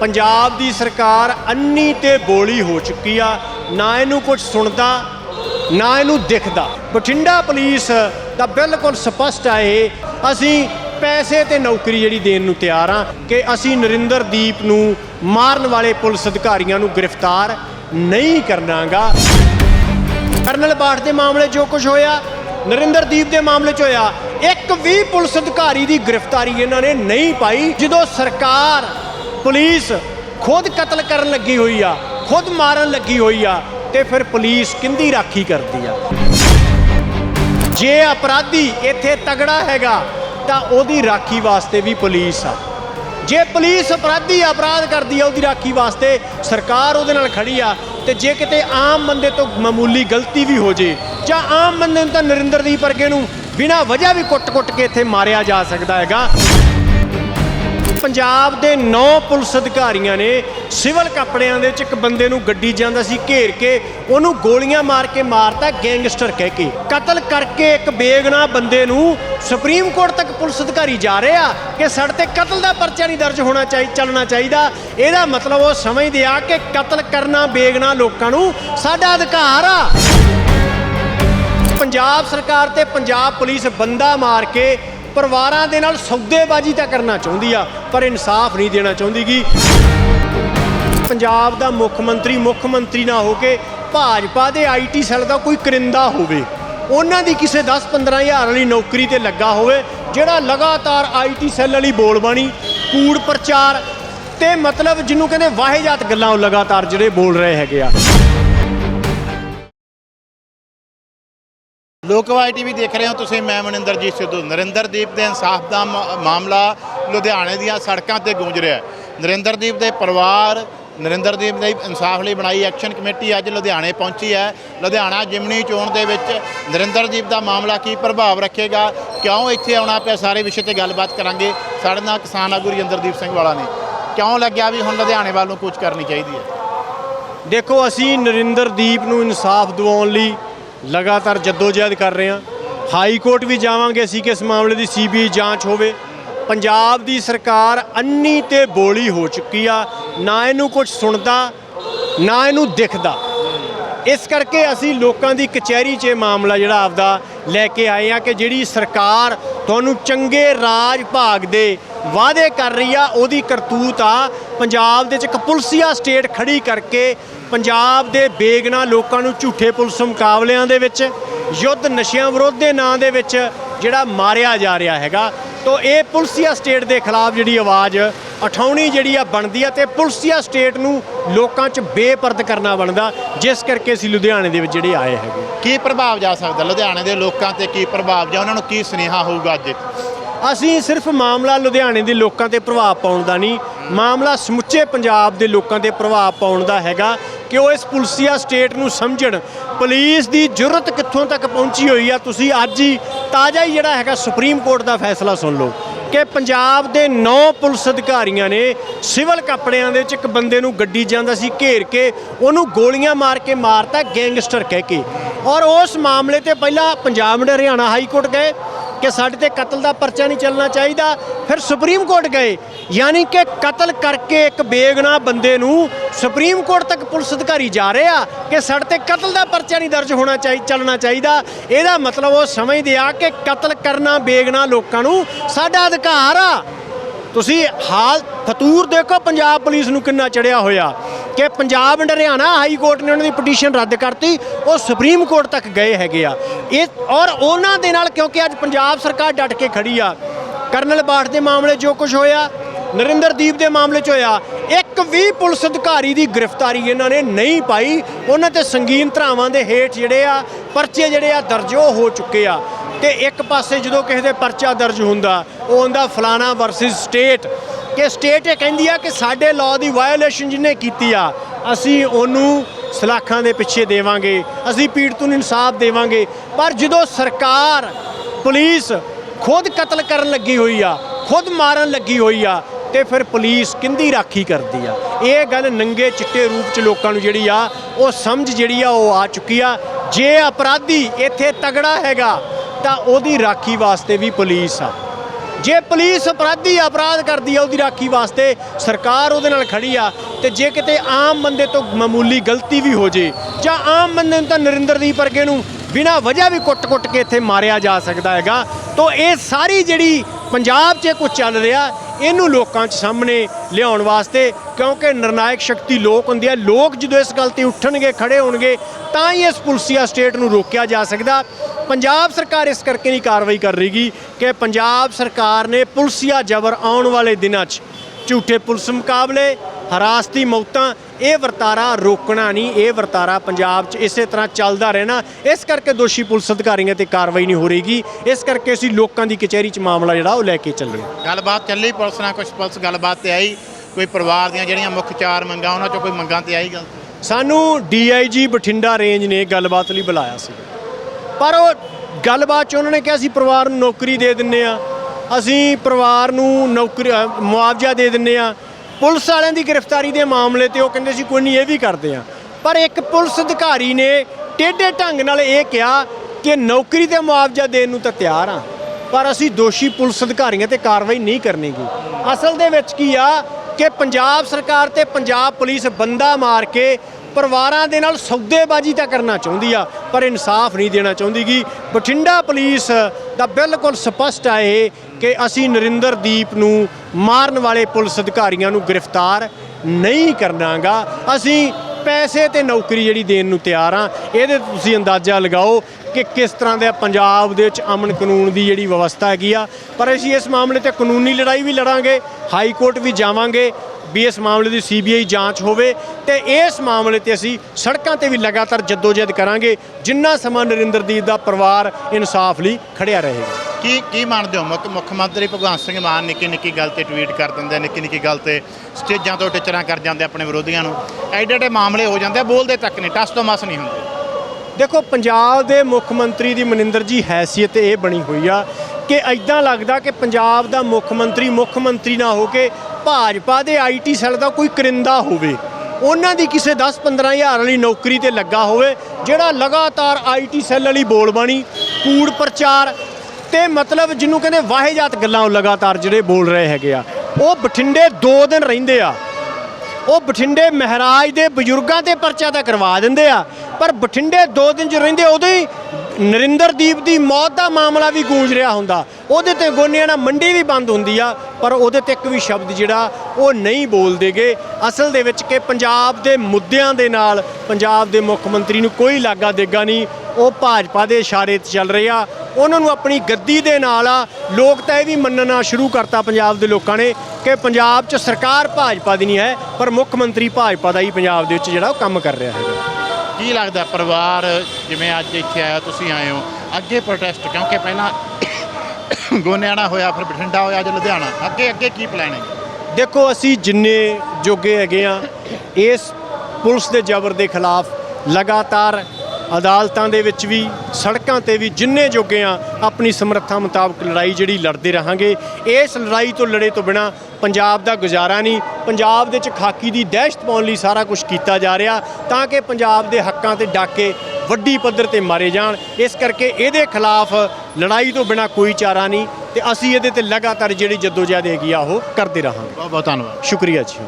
ਪੰਜਾਬ ਦੀ ਸਰਕਾਰ ਅੰਨੀ ਤੇ ਬੋਲੀ ਹੋ ਚੁੱਕੀ ਆ, ਨਾ ਇਹਨੂੰ ਕੁਝ ਸੁਣਦਾ, ਨਾ ਇਹਨੂੰ ਦਿਖਦਾ। ਬਠਿੰਡਾ ਪੁਲਿਸ ਦਾ ਬਿਲਕੁਲ ਸਪਸ਼ਟ ਆ ਇਹ, ਅਸੀਂ ਪੈਸੇ ਤੇ ਨੌਕਰੀ ਜਿਹੜੀ ਦੇਣ ਨੂੰ ਤਿਆਰ ਆ ਕਿ ਅਸੀਂ ਨਰਿੰਦਰਦੀਪ ਨੂੰ ਮਾਰਨ ਵਾਲੇ ਪੁਲਿਸ ਅਧਿਕਾਰੀਆਂ ਨੂੰ ਗ੍ਰਿਫਤਾਰ ਨਹੀਂ ਕਰਨਾਗਾ। ਕਰਨਲ ਬਾਠ ਦੇ ਮਾਮਲੇ 'ਚ ਜੋ ਕੁਝ ਹੋਇਆ, ਨਰਿੰਦਰਦੀਪ ਦੇ ਮਾਮਲੇ 'ਚ ਹੋਇਆ, ਇੱਕ ਵੀ ਪੁਲਿਸ ਅਧਿਕਾਰੀ ਦੀ ਗ੍ਰਿਫਤਾਰੀ ਇਹਨਾਂ ਨੇ ਨਹੀਂ ਪਾਈ। ਜਦੋਂ ਸਰਕਾਰ ਪੁਲਿਸ ਖੁਦ ਕਤਲ ਕਰਨ ਲੱਗੀ ਹੋਈ ਆ, ਖੁਦ ਮਾਰਨ ਲੱਗੀ ਹੋਈ ਆ ਤੇ ਫਿਰ ਪੁਲਿਸ ਕਿੰਦੀ ਰਾਖੀ ਕਰਦੀ ਆ? ਜੇ ਅਪਰਾਧੀ ਇੱਥੇ ਤਗੜਾ ਹੈਗਾ, ਤਾਂ ਉਹਦੀ ਰਾਖੀ ਵਾਸਤੇ ਵੀ ਪੁਲਿਸ ਆ। ਜੇ ਪੁਲਿਸ ਅਪਰਾਧੀ ਅਪਰਾਧ ਕਰਦੀ ਆ, ਉਹਦੀ ਰਾਖੀ ਵਾਸਤੇ ਸਰਕਾਰ ਉਹਦੇ ਨਾਲ ਖੜੀ ਆ, ਤੇ ਜੇ ਕਿਤੇ ਆਮ ਬੰਦੇ ਤੋਂ ਮਾਮੂਲੀ ਗਲਤੀ ਵੀ ਹੋ ਜੇ, ਜਾਂ ਆਮ ਬੰਦੇ ਨੂੰ ਤਾਂ ਨਰਿੰਦਰਦੀਪ ਵਰਗੇ ਨੂੰ ਬਿਨਾਂ ਵਜ੍ਹਾ ਵੀ ਕੁੱਟ-ਕੁੱਟ ਕੇ ਇੱਥੇ ਮਾਰਿਆ ਜਾ ਸਕਦਾ ਹੈਗਾ। ਪੰਜਾਬ ਦੇ 9 ਪੁਲਿਸ ਅਧਿਕਾਰੀਆਂ ਨੇ ਸਿਵਲ ਕੱਪੜਿਆਂ ਦੇ ਵਿੱਚ ਇੱਕ ਬੰਦੇ ਨੂੰ ਗੱਡੀ ਜਾਂਦਾ ਸੀ ਘੇਰ ਕੇ, ਉਹਨੂੰ ਗੋਲੀਆਂ ਮਾਰ ਕੇ ਮਾਰਤਾ ਗੈਂਗਸਟਰ ਕਹਿ ਕੇ। ਕਤਲ ਕਰਕੇ ਇੱਕ ਬੇਗਨਾ ਬੰਦੇ ਨੂੰ ਸੁਪਰੀਮ ਕੋਰਟ ਤੱਕ ਪੁਲਿਸ ਅਧਿਕਾਰੀ ਜਾ ਰਹੇ ਆ ਕਿ ਸਾਡੇ ਤੇ ਕਤਲ ਦਾ ਪਰਚਾ ਨਹੀਂ ਦਰਜ ਹੋਣਾ ਚਾਹੀ, ਚੱਲਣਾ ਚਾਹੀਦਾ। ਇਹਦਾ ਮਤਲਬ ਉਹ ਸਮਝਦੇ ਆ ਕਿ ਕਤਲ ਕਰਨਾ ਬੇਗਨਾ ਲੋਕਾਂ ਨੂੰ ਸਾਡਾ ਅਧਿਕਾਰ ਆ। ਪੰਜਾਬ ਸਰਕਾਰ ਤੇ ਪੰਜਾਬ ਪੁਲਿਸ ਬੰਦਾ ਮਾਰ ਕੇ ਪਰਿਵਾਰਾਂ ਦੇ ਨਾਲ ਸੌਦੇਬਾਜ਼ੀ ਤਾਂ ਕਰਨਾ ਚਾਹੁੰਦੀ ਆ, ਪਰ ਇਨਸਾਫ ਨਹੀਂ ਦੇਣਾ ਚਾਹੁੰਦੀਗੀ। ਪੰਜਾਬ ਦਾ ਮੁੱਖ ਮੰਤਰੀ ਮੁੱਖ ਮੰਤਰੀ ਨਾ ਹੋ ਕੇ ਭਾਜਪਾ ਦੇ ਆਈਟੀ ਸੈੱਲ ਦਾ ਕੋਈ ਕਰਿੰਦਾ ਹੋਵੇ, ਉਹਨਾਂ ਦੀ ਕਿਸੇ 10-15 ਹਜ਼ਾਰ ਵਾਲੀ ਨੌਕਰੀ ਤੇ ਲੱਗਾ ਹੋਵੇ, ਜਿਹੜਾ ਲਗਾਤਾਰ ਆਈਟੀ ਸੈੱਲ ਵਾਲੀ ਬੋਲਬਾਣੀ ਕੂੜ ਪ੍ਰਚਾਰ, ਤੇ ਮਤਲਬ ਜਿਹਨੂੰ ਕਹਿੰਦੇ ਵਾਹਿਜਾਤ ਗੱਲਾਂ ਉਹ ਲਗਾਤਾਰ ਜਿਹੜੇ ਬੋਲ ਰਹੇ ਹੈਗੇ ਆ। ਲੋਕਵਾਈ ਟੀਵੀ ਦੇਖ ਰਹੇ ਹੋ ਤੁਸੀਂ, ਮੈਂ ਮਨਿੰਦਰਜੀਤ ਸਿੱਧੂ। ਨਰਿੰਦਰਦੀਪ ਦੇ ਇਨਸਾਫ ਦਾ ਮਾ- ਮਾਮਲਾ ਲੁਧਿਆਣੇ ਦੀਆਂ ਸੜਕਾਂ ਤੇ ਗੂੰਜ ਰਿਹਾ ਹੈ। ਨਰਿੰਦਰਦੀਪ ਦੇ ਪਰਿਵਾਰ, ਨਰਿੰਦਰਦੀਪ ਦੇ ਇਨਸਾਫ ਲਈ ਬਣਾਈ ਐਕਸ਼ਨ ਕਮੇਟੀ ਅੱਜ ਲੁਧਿਆਣੇ ਪਹੁੰਚੀ ਹੈ। ਲੁਧਿਆਣਾ ਜਿਮਨੀ ਚੋਣ ਦੇ ਵਿੱਚ ਨਰਿੰਦਰਦੀਪ ਦਾ ਮਾਮਲਾ ਕੀ ਪ੍ਰਭਾਵ ਰੱਖੇਗਾ, ਕਿਉਂ ਇੱਥੇ ਆਉਣਾ ਪਿਆ, ਸਾਰੇ ਵਿਸ਼ੇ ਤੇ ਗੱਲਬਾਤ ਕਰਾਂਗੇ। ਸਾਡੇ ਨਾਲ ਕਿਸਾਨ ਆਗੂ ਰਜਿੰਦਰਦੀਪ ਸਿੰਘ ਵਾਲਾ ਨੇ। ਕਿਉਂ ਲੱਗਿਆ ਵੀ ਹੁਣ ਲੁਧਿਆਣੇ ਵੱਲ ਨੂੰ ਕੂਚ ਕਰਨੀ ਚਾਹੀਦੀ ਹੈ? ਦੇਖੋ, ਅਸੀਂ ਨਰਿੰਦਰਦੀਪ ਨੂੰ ਇਨਸਾਫ ਦਿਵਾਉਣ ਲਈ ਲਗਾਤਾਰ ਜਦੋਜਹਿਦ ਕਰ ਰਹੇ ਹਾਂ। ਹਾਈ ਕੋਰਟ ਵੀ ਜਾਵਾਂਗੇ ਅਸੀਂ ਕਿ ਇਸ ਮਾਮਲੇ ਦੀ ਸੀਬੀਆਈ ਜਾਂਚ ਹੋਵੇ। ਪੰਜਾਬ ਦੀ ਸਰਕਾਰ ਅੰਨੀ ਤੇ ਬੋਲੀ ਹੋ ਚੁੱਕੀ ਆ। ਨਾ ਇਹਨੂੰ ਕੁਝ ਸੁਣਦਾ, ਨਾ ਇਹਨੂੰ ਦਿਖਦਾ। ਇਸ ਕਰਕੇ ਅਸੀਂ ਲੋਕਾਂ ਦੀ ਕਚਹਿਰੀ 'ਚ ਇਹ ਮਾਮਲਾ ਜਿਹੜਾ ਆਪਦਾ ਲੈ ਕੇ ਆਏ ਆ ਕਿ ਜਿਹੜੀ ਸਰਕਾਰ ਤੁਹਾਨੂੰ ਚੰਗੇ ਰਾਜ ਭਾਗ ਦੇ ਵਾਅਦੇ ਕਰ ਰਹੀ ਆ, ਉਹਦੀ ਕਰਤੂਤ ਆ। ਪੰਜਾਬ ਦੇ ਵਿੱਚ ਇੱਕ ਪੁਲਸੀਆ ਸਟੇਟ ਖੜੀ ਕਰਕੇ ਪੰਜਾਬ ਦੇ ਬੇਗਨਾ ਲੋਕਾਂ ਨੂੰ ਝੂਠੇ ਪੁਲਿਸ ਮੁਕਾਬਲਿਆਂ ਦੇ ਵਿੱਚ, ਯੁੱਧ ਨਸ਼ਿਆਂ ਵਿਰੋਧ ਦੇ ਨਾਂ ਦੇ ਵਿੱਚ ਜਿਹੜਾ ਮਾਰਿਆ ਜਾ ਰਿਹਾ ਹੈਗਾ। ਤੋ ਇਹ ਪੁਲਸੀਆ ਸਟੇਟ ਦੇ ਖਿਲਾਫ ਜਿਹੜੀ ਆਵਾਜ਼ ਉਠਾਉਣੀ ਜਿਹੜੀ ਆ ਬਣਦੀ ਆ ਤੇ ਪੁਲਸੀਆ ਸਟੇਟ ਨੂੰ ਲੋਕਾਂ 'ਚ ਬੇਪਰਦ ਕਰਨਾ ਬਣਦਾ, ਜਿਸ ਕਰਕੇ ਅਸੀਂ ਲੁਧਿਆਣੇ ਦੇ ਵਿੱਚ ਜਿਹੜੇ ਆਏ ਹੈਗੇ। ਕੀ ਪ੍ਰਭਾਵ ਜਾ ਸਕਦਾ? ਲੁਧਿਆਣੇ ਦੇ ਲੋਕਾਂ ਤੇ ਕੀ ਪ੍ਰਭਾਵ ਜਾਂ ਉਹਨਾਂ ਨੂੰ ਕੀ ਸੁਨੇਹਾ ਹੋਊਗਾ ਅੱਜ? ਅਸੀਂ ਸਿਰਫ ਮਾਮਲਾ ਲੁਧਿਆਣੇ ਦੇ ਲੋਕਾਂ ਤੇ ਪ੍ਰਭਾਵ ਪਾਉਣ ਦਾ ਨਹੀਂ, ਮਾਮਲਾ ਸਮੁੱਚੇ ਪੰਜਾਬ ਦੇ ਲੋਕਾਂ ਤੇ ਪ੍ਰਭਾਵ ਪਾਉਣ ਦਾ ਹੈਗਾ ਕਿ ਉਹ ਇਸ ਪੁਲਸੀਆ ਸਟੇਟ ਨੂੰ ਸਮਝਣ। ਪੁਲਿਸ ਦੀ ਜ਼ਰੂਰਤ ਕਿੱਥੋਂ ਤੱਕ ਪਹੁੰਚੀ ਹੋਈ ਆ ਤੁਸੀਂ ਅੱਜ ਹੀ ਤਾਜ਼ਾ ਹੀ ਜਿਹੜਾ ਹੈਗਾ ਸੁਪਰੀਮ ਕੋਰਟ ਦਾ ਫੈਸਲਾ ਸੁਣ ਲਓ ਕਿ ਪੰਜਾਬ ਦੇ 9 ਪੁਲਿਸ ਅਧਿਕਾਰੀਆਂ ਨੇ ਸਿਵਲ ਕੱਪੜਿਆਂ ਦੇ ਵਿੱਚ ਇੱਕ ਬੰਦੇ ਨੂੰ ਗੱਡੀ ਜਾਂਦਾ ਸੀ, ਘੇਰ ਕੇ ਉਹਨੂੰ ਗੋਲੀਆਂ ਮਾਰ ਕੇ ਮਾਰਤਾ ਗੈਂਗਸਟਰ ਕਹਿ ਕੇ। ਔਰ ਉਸ ਮਾਮਲੇ ਤੇ ਪਹਿਲਾਂ ਪੰਜਾਬ ਤੇ ਹਰਿਆਣਾ ਹਾਈ ਕੋਰਟ ਗਏ ਕਿ ਸਾਡੇ ਤੇ ਕਤਲ ਦਾ ਪਰਚਾ ਨਹੀਂ ਚੱਲਣਾ ਚਾਹੀਦਾ। ਫਿਰ ਸੁਪਰੀਮ ਕੋਰਟ ਗਏ। ਯਾਨੀ ਕਿ ਕਤਲ ਕਰਕੇ ਇੱਕ ਬੇਗਨਾ ਬੰਦੇ ਨੂੰ ਸੁਪਰੀਮ ਕੋਰਟ ਤੱਕ ਪੁਲਿਸ ਅਧਿਕਾਰੀ ਜਾ ਰਹੇ ਆ ਕਿ ਸਾਡੇ ਤੇ ਕਤਲ ਦਾ ਪਰਚਾ ਨਹੀਂ ਦਰਜ ਹੋਣਾ ਚਾਹੀ, ਚੱਲਣਾ ਚਾਹੀਦਾ। ਇਹਦਾ ਮਤਲਬ ਉਹ ਸਮਝਦੇ ਆ ਕਿ ਕਤਲ ਕਰਨਾ ਬੇਗਨਾ ਲੋਕਾਂ ਨੂੰ ਸਾਡਾ ਅਧਿਕਾਰ ਆ। ਤੁਸੀਂ ਹਾਲ, ਫਤੂਰ ਦੇਖੋ, ਪੰਜਾਬ ਪੁਲਿਸ ਨੂੰ ਕਿੰਨਾ ਚੜਿਆ ਹੋਇਆ। ਕਿ Punjab and Haryana high court ਨੇ ਉਹਨਾਂ ਦੀ ਪਟੀਸ਼ਨ ਰੱਦ ਕਰਤੀ, ਉਹ ਸੁਪਰੀਮ ਕੋਰਟ ਤੱਕ ਗਏ ਹੈਗੇ ਆ। ਇਹ ਔਰ ਉਹਨਾਂ ਦੇ ਨਾਲ ਕਿਉਂਕਿ ਅੱਜ ਪੰਜਾਬ ਸਰਕਾਰ ਡਟ ਕੇ ਖੜੀ ਆ, ਕਰਨਲ ਬਾਠ ਦੇ ਮਾਮਲੇ 'ਚ ਜੋ ਕੁਝ ਹੋਇਆ ਨਰਿੰਦਰਦੀਪ ਦੇ ਮਾਮਲੇ 'ਚ ਹੋਇਆ, ਇੱਕ ਵੀ ਪੁਲਿਸ ਅਧਿਕਾਰੀ ਦੀ ਗ੍ਰਿਫਤਾਰੀ ਇਹਨਾਂ ਨੇ ਨਹੀਂ ਪਾਈ। ਉਹਨਾਂ ਤੇ ਸੰਗੀਨ ਧਰਾਵਾਂ ਦੇ ਹੇਠ ਜਿਹੜੇ ਆ, ਪਰਚੇ ਜਿਹੜੇ ਆ ਦਰਜ ਉਹ ਹੋ ਚੁੱਕੇ ਆ। ਤੇ ਇੱਕ ਪਾਸੇ ਜਦੋਂ ਕਿਸੇ ਦੇ ਪਰਚਾ ਦਰਜ ਹੁੰਦਾ, ਉਹ ਹੁੰਦਾ ਫਲਾਣਾ ਵਰਸਸ ਸਟੇਟ ਕਿ ਸਟੇਟ ਇਹ ਕਹਿੰਦੀ ਆ ਕਿ ਸਾਡੇ ਲਾਅ ਦੀ ਵਾਇਓਲੇਸ਼ਨ ਜਿਹਨੇ ਕੀਤੀ ਆ, ਅਸੀਂ ਉਹਨੂੰ ਸਲਾਖਾਂ ਦੇ ਪਿੱਛੇ ਦੇਵਾਂਗੇ, ਅਸੀਂ ਪੀੜਤ ਨੂੰ ਇਨਸਾਫ ਦੇਵਾਂਗੇ। ਪਰ ਜਦੋਂ ਸਰਕਾਰ, ਪੁਲਿਸ ਖੁਦ ਕਤਲ ਕਰਨ ਲੱਗੀ ਹੋਈ ਆ, ਖੁਦ ਮਾਰਨ ਲੱਗੀ ਹੋਈ ਆ, ਤੇ ਫਿਰ ਪੁਲਿਸ ਕਿੰਦੀ ਰਾਖੀ ਕਰਦੀ ਆ? ਇਹ ਗੱਲ ਨੰਗੇ ਚਿੱਟੇ ਰੂਪ ਚ ਲੋਕਾਂ ਨੂੰ ਜਿਹੜੀ ਆ, ਉਹ ਸਮਝ ਜਿਹੜੀ ਆ, ਉਹ ਆ ਚੁੱਕੀ ਆ। ਜੇ ਅਪਰਾਧੀ ਇੱਥੇ ਤਗੜਾ ਹੈਗਾ, ਤਾਂ ਉਹਦੀ ਰਾਖੀ ਵਾਸਤੇ ਵੀ ਪੁਲਿਸ ਆ। ਜੇ ਪੁਲਿਸ ਅਪਰਾਧੀ ਅਪਰਾਧ ਕਰਦੀ ਆ ਉਹਦੀ ਰਾਖੀ ਵਾਸਤੇ, ਸਰਕਾਰ ਉਹਦੇ ਨਾਲ ਖੜੀ ਆ, ਤੇ ਜੇ ਕਿਤੇ ਆਮ ਬੰਦੇ ਤੋਂ ਮਾਮੂਲੀ ਗਲਤੀ ਵੀ ਹੋ ਜੇ, ਜਾਂ ਆਮ ਬੰਦੇ ਨੂੰ ਤਾਂ ਨਰਿੰਦਰਦੀਪ ਵਰਗੇ ਨੂੰ ਬਿਨਾਂ ਵਜ੍ਹਾ ਵੀ ਕੁੱਟ-ਕੁੱਟ ਕੇ ਇੱਥੇ ਮਾਰਿਆ ਜਾ ਸਕਦਾ ਹੈਗਾ, ਤੋਂ ਇਹ ਸਾਰੀ ਜਿਹੜੀ ਪੰਜਾਬ 'ਚ ਕੁਝ ਚੱਲ ਰਿਹਾ, ਇਹਨੂੰ ਲੋਕਾਂ 'ਚ ਸਾਹਮਣੇ ਲਿਆਉਣ ਵਾਸਤੇ ਕਿਉਂਕਿ ਨਿਰਣਾਇਕ ਸ਼ਕਤੀ ਲੋਕ ਹੁੰਦੀ ਹੈ, ਲੋਕ ਜਦੋਂ ਇਸ ਗੱਲ ਤੇ ਉੱਠਣਗੇ, ਖੜੇ ਹੋਣਗੇ, ਤਾਂ ਹੀ ਇਸ ਪੁਲਸੀਆ ਸਟੇਟ ਨੂੰ ਰੋਕਿਆ ਜਾ ਸਕਦਾ। ਪੰਜਾਬ ਸਰਕਾਰ ਇਸ ਕਰਕੇ ਨਹੀਂ ਕਾਰਵਾਈ ਕਰ ਰਹੀਗੀ ਕਿ ਪੰਜਾਬ ਸਰਕਾਰ ਨੇ ਪੁਲਸੀਆ ਜ਼ਬਰ ਆਉਣ ਵਾਲੇ ਦਿਨਾਂ 'ਚ ਝੂਠੇ ਪੁਲਿਸ ਮੁਕਾਬਲੇ ਹਰਾਸਤੀ ਮੌਤਾਂ ਇਹ ਵਰਤਾਰਾ ਰੋਕਣਾ ਨਹੀਂ ਇਹ ਵਰਤਾਰਾ ਪੰਜਾਬ 'ਚ ਇਸੇ ਤਰ੍ਹਾਂ ਚੱਲਦਾ ਰਹਿਣਾ। ਇਸ ਕਰਕੇ ਦੋਸ਼ੀ ਪੁਲਿਸ ਅਧਿਕਾਰੀਆਂ ਤੇ ਕਾਰਵਾਈ ਨਹੀਂ ਹੋ ਰਹੀਗੀ। ਇਸ ਕਰਕੇ ਅਸੀਂ ਲੋਕਾਂ ਦੀ ਕਚਹਿਰੀ 'ਚ ਮਾਮਲਾ ਜਿਹੜਾ ਉਹ ਲੈ ਕੇ ਚੱਲੇ ਗੱਲਬਾਤ ਚੱਲੀ ਪੁਲਿਸ ਨਾਲ ਕੁਝ ਪੁਲਿਸ ਗੱਲਬਾਤ ਤੇ ਆਈ। ਕੋਈ ਪਰਿਵਾਰ ਦੀਆਂ ਜਿਹੜੀਆਂ ਮੁੱਖ ਚਾਰ ਮੰਗਾਂ ਉਹਨਾਂ ਚੋਂ ਕੋਈ ਮੰਗਾਂ ਤੇ ਆਈ ਗੱਲ? ਸਾਨੂੰ ਡੀਆਈਜੀ ਬਠਿੰਡਾ ਰੇਂਜ ਨੇ ਗੱਲਬਾਤ ਲਈ ਬੁਲਾਇਆ ਸੀ। ਪਰ ਉਹ ਗੱਲਬਾਤ 'ਚ ਉਹਨਾਂ ਨੇ ਕਿਹਾ ਸੀ ਪਰਿਵਾਰ ਨੂੰ ਨੌਕਰੀ ਦੇ ਦਿੰਨੇ ਆ ਅਸੀਂ ਪਰਿਵਾਰ ਨੂੰ ਨੌਕਰੀ ਮੁਆਵਜ਼ਾ ਦੇ ਦਿੰਨੇ ਆ ਪੁਲਿਸ ਵਾਲਿਆਂ ਦੀ ਗ੍ਰਿਫਤਾਰੀ ਦੇ ਮਾਮਲੇ ਤੇ ਉਹ ਕਹਿੰਦੇ ਸੀ, ਕੋਈ ਨਹੀਂ, ਇਹ ਵੀ ਕਰਦੇ ਆ ਪਰ ਇੱਕ ਪੁਲਿਸ ਅਧਿਕਾਰੀ ਨੇ ਟੇਢੇ ਢੰਗ ਨਾਲ ਇਹ ਕਿਹਾ ਕਿ ਨੌਕਰੀ ਤੇ ਮੁਆਵਜ਼ਾ ਦੇਣ ਨੂੰ ਤਾਂ ਤਿਆਰ ਆ ਪਰ ਅਸੀਂ ਦੋਸ਼ੀ ਪੁਲਿਸ ਅਧਿਕਾਰੀਆਂ ਤੇ ਕਾਰਵਾਈ ਨਹੀਂ ਕਰਨੀਗੀ ਅਸਲ ਦੇ ਵਿੱਚ ਕੀ ਆ ਕਿ ਪੰਜਾਬ ਸਰਕਾਰ ਤੇ ਪੰਜਾਬ ਪੁਲਿਸ ਬੰਦਾ ਮਾਰ ਕੇ ਪਰਿਵਾਰਾਂ ਦੇ ਨਾਲ ਸੌਦੇਬਾਜ਼ੀ ਤਾਂ ਕਰਨਾ ਚਾਹੁੰਦੀ ਆ, ਪਰ ਇਨਸਾਫ ਨਹੀਂ ਦੇਣਾ ਚਾਹੁੰਦੀ ਚਾਹੁੰਦੀਗੀ। ਬਠਿੰਡਾ ਪੁਲਿਸ ਦਾ ਬਿਲਕੁਲ ਸਪਸ਼ਟ ਆ ਇਹ ਕਿ ਅਸੀਂ ਨਰਿੰਦਰਦੀਪ ਨੂੰ ਮਾਰਨ ਵਾਲੇ ਪੁਲਿਸ ਅਧਿਕਾਰੀਆਂ ਨੂੰ ਗ੍ਰਿਫਤਾਰ ਨਹੀਂ ਕਰਨਾਗਾ। ਅਸੀਂ ਪੈਸੇ ਤੇ ਨੌਕਰੀ ਜਿਹੜੀ ਦੇਣ ਨੂੰ ਤਿਆਰ ਆ, ਇਹਦੇ ਤੁਸੀਂ ਅੰਦਾਜ਼ਾ ਲਗਾਓ ਕਿ ਕਿਸ ਤਰ੍ਹਾਂ ਦਾ ਪੰਜਾਬ ਦੇ ਵਿੱਚ ਅਮਨ ਕਾਨੂੰਨ ਦੀ ਜਿਹੜੀ ਵਿਵਸਥਾ ਹੈਗੀ ਆ। ਪਰ ਅਸੀਂ ਇਸ ਮਾਮਲੇ ਤੇ ਕਾਨੂੰਨੀ ਲੜਾਈ ਵੀ ਲੜਾਂਗੇ, ਹਾਈ ਕੋਰਟ ਵੀ ਜਾਵਾਂਗੇ, ਵੀ ਇਸ ਮਾਮਲੇ ਦੀ ਸੀਬੀਆਈ ਜਾਂਚ ਹੋਵੇ ਤੇ ਇਸ ਮਾਮਲੇ ਤੇ ਅਸੀਂ ਸੜਕਾਂ ਤੇ ਵੀ ਲਗਾਤਾਰ ਜਦੋਜਹਿਦ ਕਰਾਂਗੇ, ਜਿੰਨਾ ਸਮਾਂ ਨਰਿੰਦਰਦੀਪ ਦਾ ਪਰਿਵਾਰ ਇਨਸਾਫ ਲਈ ਖੜਿਆ ਰਹੇਗਾ। ਕੀ ਕੀ ਮੰਨਦੇ ਹੋ? ਮੁੱਖ ਮੁੱਖ ਮੰਤਰੀ ਭਗਵੰਤ ਸਿੰਘ ਮਾਨ ਨਿੱਕੀ ਨਿੱਕੀ ਗੱਲ ਤੇ ਟਵੀਟ ਕਰ ਦਿੰਦੇ, ਨਿੱਕੀ ਨਿੱਕੀ ਗੱਲ ਤੇ ਸਟੇਜਾਂ ਤੋਂ ਟਿਚਰਾਂ ਕਰ ਜਾਂਦੇ ਆਪਣੇ ਵਿਰੋਧੀਆਂ ਨੂੰ। ਐਡੇ ਐਡੇ ਮਾਮਲੇ ਹੋ ਜਾਂਦੇ ਆ, ਬੋਲਦੇ ਤੱਕ ਨਹੀਂ, ਟਸ ਤੋਂ ਮਸ ਨਹੀਂ ਹੁੰਦੇ। ਦੇਖੋ, ਪੰਜਾਬ ਦੇ ਮੁੱਖ ਮੰਤਰੀ ਦੀ ਮਨਿੰਦਰ ਜੀ ਹੈਸੀਅਤ ਇਹ ਬਣੀ ਹੋਈ ਆ ਕਿ ਐਦਾਂ ਲੱਗਦਾ ਕਿ ਪੰਜਾਬ ਦਾ ਮੁੱਖ ਮੰਤਰੀ ਮੁੱਖ ਮੰਤਰੀ ਨਾ ਹੋ ਕੇ ਭਾਜਪਾ ਦੇ ਆਈਟੀ ਸੈੱਲ ਦਾ ਕੋਈ ਕਰਿੰਦਾ ਹੋਵੇ। ਉਹਨਾਂ ਦੀ ਕਿਸੇ 10-15 ਹਜ਼ਾਰ ਵਾਲੀ ਨੌਕਰੀ ਤੇ ਲੱਗਾ ਹੋਵੇ, ਜਿਹੜਾ ਲਗਾਤਾਰ ਆਈਟੀ ਸੈੱਲ ਵਾਲੀ ਬੋਲਬਾਣੀ ਕੂੜ ਪ੍ਰਚਾਰ ਤੇ ਮਤਲਬ ਜਿਹਨੂੰ ਕਹਿੰਦੇ ਵਾਹਿਜਾਤ ਗੱਲਾਂ ਉਹ ਲਗਾਤਾਰ ਜਿਹੜੇ ਬੋਲ ਰਹੇ ਹੈਗੇ ਆ। ਉਹ ਬਠਿੰਡੇ 2 ਦਿਨ ਰਹਿੰਦੇ ਆ। ਉਹ ਬਠਿੰਡੇ ਮਹਾਰਾਜ ਦੇ ਬਜ਼ੁਰਗਾਂ ਤੇ ਪਰਚਾ ਤਾਂ ਕਰਵਾ ਦਿੰਦੇ ਆ। ਪਰ ਬਠਿੰਡੇ 2 ਦਿਨ ਚ ਰਹਿੰਦੇ ਉਦੋਂ ਹੀ ਨਰਿੰਦਰਦੀਪ ਦੀ ਮੌਤ ਦਾ ਮਾਮਲਾ ਵੀ ਗੂੰਜ ਰਿਹਾ ਹੁੰਦਾ। ਉਹਦੇ ਤੇ ਗੋਨਿਆਂ ਨਾਲ ਮੰਡੀ ਵੀ ਬੰਦ ਹੁੰਦੀ ਆ, ਪਰ ਉਹਦੇ ਤੇ ਇੱਕ ਵੀ ਸ਼ਬਦ ਜਿਹੜਾ, ਉਹ ਨਹੀਂ ਬੋਲਦੇਗੇ ਅਸਲ ਦੇ ਵਿੱਚ ਕਿ ਪੰਜਾਬ ਦੇ ਮੁੱਦਿਆਂ ਦੇ ਨਾਲ, ਪੰਜਾਬ ਦੇ ਮੁੱਖ ਮੰਤਰੀ ਨੂੰ ਕੋਈ ਲਾਗਾ ਦੇਗਾ ਨਹੀਂ। ਉਹ ਭਾਜਪਾ ਦੇ ਇਸ਼ਾਰੇ ਤੇ ਚੱਲ ਰਹੇ ਆ। ਉਹਨਾਂ ਨੂੰ ਆਪਣੀ ਗੱਦੀ ਦੇ ਨਾਲ ਆ ਲੋਕ ਤਾਂ ਇਹ ਵੀ ਮੰਨਣਾ ਸ਼ੁਰੂ ਕਰਤਾ ਪੰਜਾਬ ਦੇ ਲੋਕਾਂ ਨੇ ਕਿ ਪੰਜਾਬ 'ਚ ਸਰਕਾਰ ਭਾਜਪਾ ਦੀ ਨਹੀਂ ਹੈ ਪਰ ਮੁੱਖ ਮੰਤਰੀ ਭਾਜਪਾ ਦਾ ਹੀ ਪੰਜਾਬ ਦੇ ਵਿੱਚ ਜਿਹੜਾ ਉਹ ਕੰਮ ਕਰ ਰਿਹਾ ਹੈਗਾ। ਕੀ ਲੱਗਦਾ ਪਰਿਵਾਰ ਜਿਵੇਂ ਅੱਜ ਇੱਥੇ ਆਇਆ ਤੁਸੀਂ ਆਏ ਹੋ ਅੱਗੇ ਪ੍ਰੋਟੈਸਟ ਕਿਉਂਕਿ ਪਹਿਲਾਂ ਗੋਨਿਆਣਾ ਹੋਇਆ ਫਿਰ ਬਠਿੰਡਾ ਹੋਇਆ ਅੱਜ ਲੁਧਿਆਣਾ ਅੱਗੇ ਅੱਗੇ ਕੀ ਪਲਾਨ ਹੈ? ਦੇਖੋ ਅਸੀਂ ਜਿੰਨੇ ਜੋਗੇ ਹੈਗੇ ਆ ਇਸ ਪੁਲਿਸ ਦੇ ਜ਼ਬਰ ਦੇ ਖਿਲਾਫ ਲਗਾਤਾਰ ਅਦਾਲਤਾਂ ਦੇ ਵਿੱਚ ਵੀ ਸੜਕਾਂ ਤੇ ਵੀ ਜਿੰਨੇ ਜੋਗੇ ਆ ਆਪਣੀ ਸਮਰੱਥਾ ਮੁਤਾਬਕ ਲੜਾਈ ਜਿਹੜੀ ਲੜਦੇ ਰਹਾਂਗੇ। ਇਸ ਲੜਾਈ ਤੋਂ ਲੜੇ ਤੋਂ ਬਿਨਾ ਪੰਜਾਬ ਦਾ ਗੁਜ਼ਾਰਾ ਨਹੀਂ ਪੰਜਾਬ ਦੇ ਚ ਖਾਕੀ ਦੀ ਦਹਿਸ਼ਤ ਪਾਉਣ ਲਈ ਸਾਰਾ ਕੁਝ ਕੀਤਾ ਜਾ ਰਿਹਾ ਤਾਂ ਕਿ ਪੰਜਾਬ ਦੇ ਹੱਕਾਂ ਤੇ ਡਾਕੇ ਵੱਡੀ ਪੱਧਰ ਤੇ ਮਾਰੇ ਜਾਣ। ਇਸ ਕਰਕੇ ਇਹਦੇ ਖਿਲਾਫ ਲੜਾਈ ਤੋਂ ਬਿਨਾ ਕੋਈ ਚਾਰਾ ਨਹੀਂ ਤੇ ਅਸੀਂ ਇਹਦੇ ਤੇ ਲਗਾਤਾਰ ਜਿਹੜੀ ਜਦੋਜਹਿਦ ਹੈਗੀ ਆ ਉਹ ਕਰਦੇ ਰਹਾਂਗੇ। ਬਹੁਤ ਬਹੁਤ ਧੰਨਵਾਦ। ਸ਼ੁਕਰੀਆ ਜੀ।